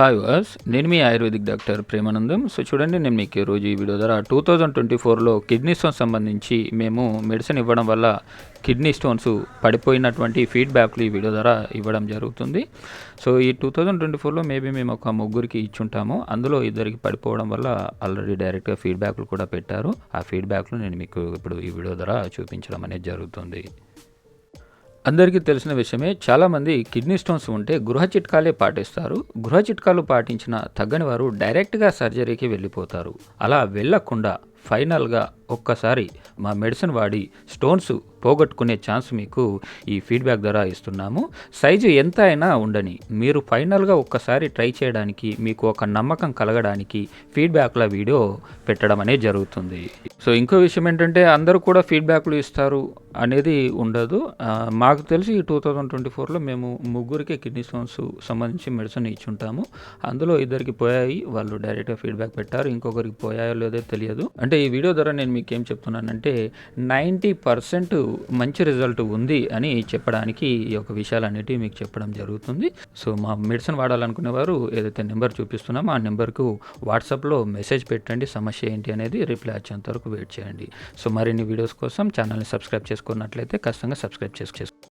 Hi వాస్ నేను మీ ఆయుర్వేదిక్ డాక్టర్ ప్రేమానందం. సో చూడండి నేను మీకు ఈరోజు ఈ వీడియో ద్వారా టూ థౌజండ్ ట్వంటీ ఫోర్లో కిడ్నీ స్టోన్ సంబంధించి మేము మెడిసిన్ ఇవ్వడం వల్ల కిడ్నీ స్టోన్స్ పడిపోయినటువంటి ఫీడ్బ్యాక్లు ఈ వీడియో ద్వారా ఇవ్వడం జరుగుతుంది. సో ఈ టూ థౌజండ్ ట్వంటీ ఫోర్లో మేబీ మేము ఒక ముగ్గురికి ఇచ్చుంటాము. అందులో ఇద్దరికి పడిపోవడం వల్ల ఆల్రెడీ డైరెక్ట్గా ఫీడ్బ్యాక్లు కూడా పెట్టారు. ఆ ఫీడ్బ్యాక్లు నేను మీకు ఇప్పుడు ఈ వీడియో ద్వారా చూపించడం అనేది జరుగుతుంది. అందరికీ తెలిసిన విషయమే చాలామంది కిడ్నీ స్టోన్స్ ఉంటే గృహ చిట్కాలే పాటిస్తారు. గృహ చిట్కాలు పాటించిన తగ్గని వారు డైరెక్ట్గా సర్జరీకి వెళ్ళిపోతారు. అలా వెళ్ళకుండా ఫైనల్గా ఒక్కసారి మా మెడిసిన్ వాడి స్టోన్స్ పోగొట్టుకునే ఛాన్స్ మీకు ఈ ఫీడ్బ్యాక్ ద్వారా ఇస్తున్నాము. సైజు ఎంత అయినా ఉండని మీరు ఫైనల్గా ఒక్కసారి ట్రై చేయడానికి మీకు ఒక నమ్మకం కలగడానికి ఫీడ్బ్యాక్ల వీడియో పెట్టడం అనేది జరుగుతుంది. సో ఇంకో విషయం ఏంటంటే అందరూ కూడా ఫీడ్బ్యాక్లు ఇస్తారు అనేది ఉండదు. మాకు తెలిసి టూ థౌజండ్ ట్వంటీ ఫోర్లో మేము ముగ్గురికి కిడ్నీ స్టోన్స్ సంబంధించి మెడిసిన్ ఇచ్చుంటాము అందులో ఇద్దరికి పోయాయి వాళ్ళు డైరెక్ట్గా ఫీడ్బ్యాక్ పెట్టారు. ఇంకొకరికి పోయాయో లేదో తెలియదు. అంటే ఈ వీడియో ద్వారా నేను మీకు ఏం చెప్తున్నానంటే నైంటీ పర్సెంట్ మంచి రిజల్ట్ ఉంది అని చెప్పడానికి ఈ యొక్క విషయాలన్నిటి మీకు చెప్పడం జరుగుతుంది. సో మా మెడిసిన్ వాడాలనుకునే వారు ఏదైతే నెంబర్ చూపిస్తున్నామో ఆ నెంబర్కు వాట్సాప్లో మెసేజ్ పెట్టండి సమస్య ఏంటి అనేది రిప్లై వచ్చేంత వరకు వెయిట్ చేయండి. సో మరిన్ని వీడియోస్ కోసం ఛానల్ని సబ్స్క్రైబ్ చేసుకున్నట్లయితే ఖచ్చితంగా సబ్స్క్రైబ్ చేసుకో